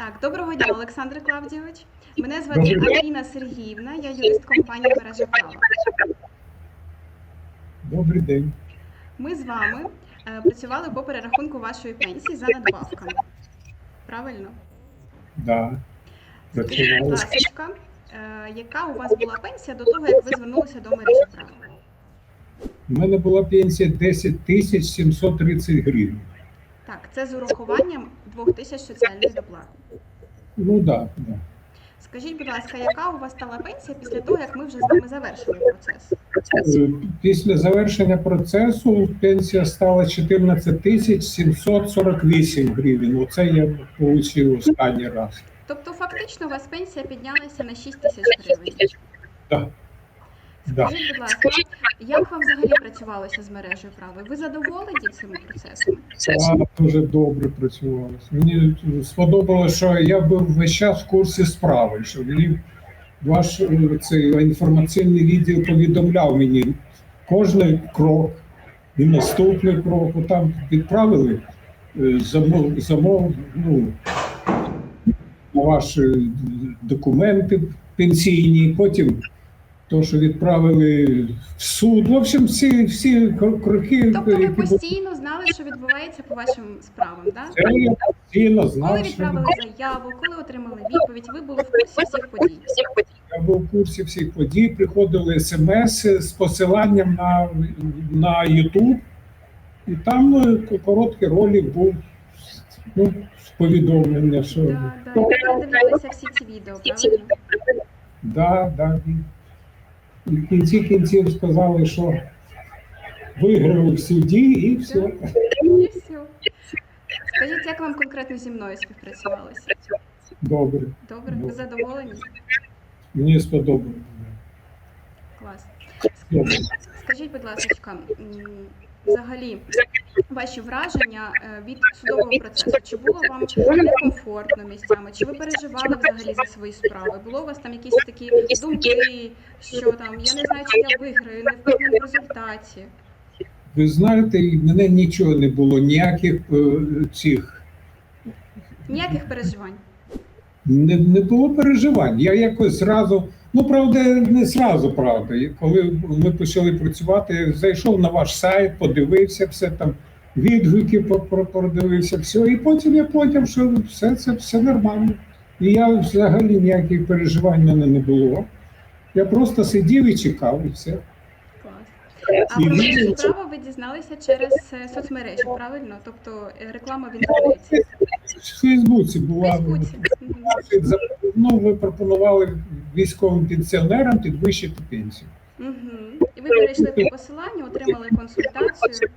Так, доброго дня, Олександр Клавдійович. Мене звати Аліна Сергіївна, я юрист компанії мережа права. Добрий день. Ми з вами е, працювали по перерахунку вашої пенсії за надбавками. Правильно? Да. Скажіть, будь Працювали. ласка, е, яка у вас була пенсія до того, як ви звернулися до мережі права? У мене була пенсія 10 тисяч 730 гривень. Так, це з урахуванням 2000 соціальних доплат. Ну да, да. Скажіть, будь ласка, яка у вас стала пенсія після того, як ми вже з вами завершили процес? Е, Після завершення процесу пенсія стала 14 тисяч 748 гривень. Оце я отримав останній раз. Тобто, фактично, у вас пенсія піднялася на 6 тисяч гривень. Да. Да. Скажіть, будь ласка, як вам взагалі працювалося з мережею права? Ви задоволені цими процесами? А, дуже добре працювалося. Мені сподобалося, що я був весь час в курсі справи, що мені ваш е, цей інформаційний відділ повідомляв мені кожний крок і наступний крок. Там відправили е, замов, замов ну, на ваші документи пенсійні, потім то, що відправили в суд. В общем, всі, всі кроки, Тобто ви які постійно знали, що відбувається по вашим справам, так? Це я постійно Коли знав, що відправили заяву, коли отримали відповідь, ви були в курсі всіх подій. я був в курсі всіх подій, приходили смс з посиланням на, на YouTube, і там е, короткий ролик був ну, повідомлення, що Да, да. Ви передивлялися всі ці відео, правильно? да, да. І, в кінці кінців сказали, що виграли в суді і все. І все. Скажіть, як вам конкретно зі мною співпрацювалося? Добре. Добре, ви задоволені? Мені сподобалося. Клас. Добре. Скажіть, будь ласка, взагалі ваші враження е, від судового процесу? Чи було вам некомфортно місцями? Чи ви переживали взагалі за свої справи? Було у вас там якісь такі думки, що там я не знаю, чи я виграю, не впевнений в результаті? Ви знаєте, в мене нічого не було, ніяких е, цих Ніяких переживань. Не, не було переживань. Я якось зразу, ну правда, не зразу, правда. Коли ми почали працювати, я зайшов на ваш сайт, подивився все там, відгуки продивився, все, і потім я потім, що все це все нормально. І я взагалі ніяких переживань в мене не було. Я просто сидів і чекав, і все. А про свою справу ви дізналися через е, соцмережі, правильно? Тобто е, реклама в інтернеті. В Фейсбуці була. Ну, ви пропонували військовим пенсіонерам підвищити пенсію. Мгм. І ви перейшли по посиланню, отримали консультацію.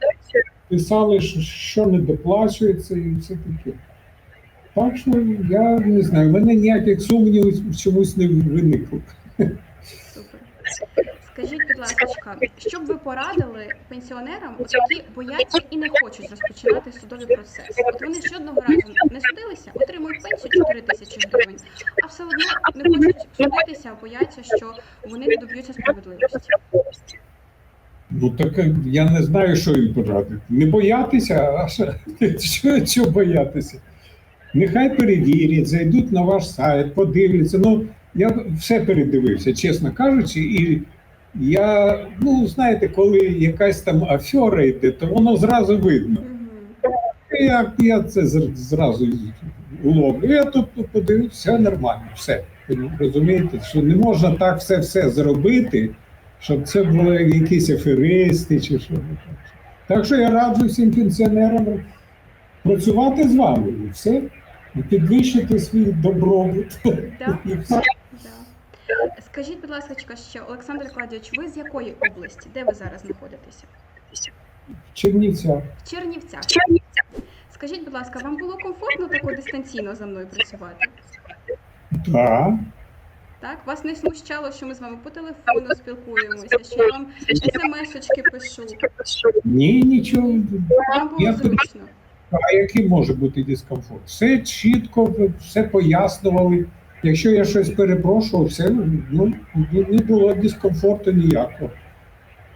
Писали, що, що не доплачується і все таке. Так що я не знаю, в мене ніяких сумнівів чомусь не виникло. Ласка, що б ви порадили пенсіонерам, які бояться і не хочуть розпочинати судовий процес? От вони ще одного разу не судилися, отримують пенсію 4 тисячі гривень, а все одно не хочуть судитися, а бояться, що вони не доб'ються справедливості. Ну так е, я не знаю, що їм порадити. Не боятися, а що, що боятися? Нехай перевірять, зайдуть на ваш сайт, подивляться. Ну, я все передивився, чесно кажучи, і я, ну, знаєте, коли якась там афера йде, то воно зразу видно. Я, я це зразу уловлю. Я тут подивився, все нормально, все. Розумієте, що не можна так все все зробити, щоб це були якісь аферисти чи що. Так що я раджу всім пенсіонерам працювати з вами і все, і підвищити свій добробут. Да. І все. Да. Скажіть, будь ласка, ще Олександр Кладійович, ви з якої області? Де ви зараз знаходитеся? Чернівця. В Чернівцях. Скажіть, будь ласка, вам було комфортно тако дистанційно за мною працювати? Так. Так, вас не смущало, що ми з вами по телефону спілкуємося, що я вам смс-очки пишу. Ні, нічого. Вам було Я зручно. А який може бути дискомфорт? Все чітко, все пояснювали. Якщо я щось перепрошував, все ну не не було дискомфорту ніякого.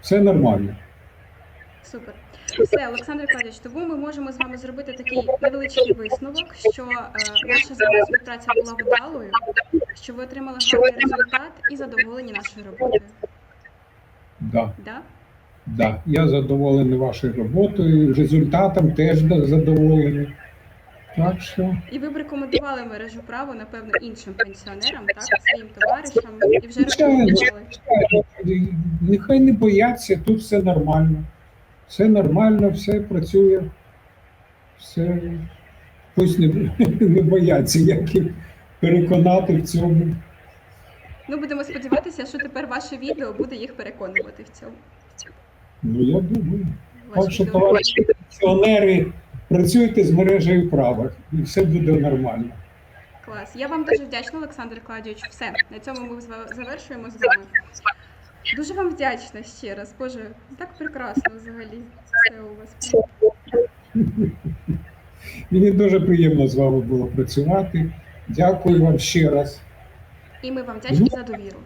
Все нормально. Супер. Все, Олександр Кладіч, тому ми можемо з вами зробити такий невеличкий висновок, що е, наша з вами співпраця була вдалою, що ви отримали гарний результат і задоволені нашою роботою. Да, Да? да. Я задоволений вашою роботою, результатом теж задоволений. Так що. І ви б рекомендували мережу право, напевно, іншим пенсіонерам, так, своїм товаришам, і вже рекомендували. Нехай не бояться, тут все нормально. Все нормально, все працює. Все. Пусть не, не бояться, як їх переконати в цьому. Ну, будемо сподіватися, що тепер ваше відео буде їх переконувати в цьому. Ну, я думаю. Так що, товариші пенсіонери, працюйте з мережею права, і все буде нормально. Клас. Я вам дуже вдячна, Олександр Кладійович. Все, на цьому ми завершуємо з вами. Дуже вам вдячна ще раз. Боже, так прекрасно взагалі. Все у вас. Мені дуже приємно з вами було працювати. Дякую вам ще раз. І ми вам вдячні за довіру.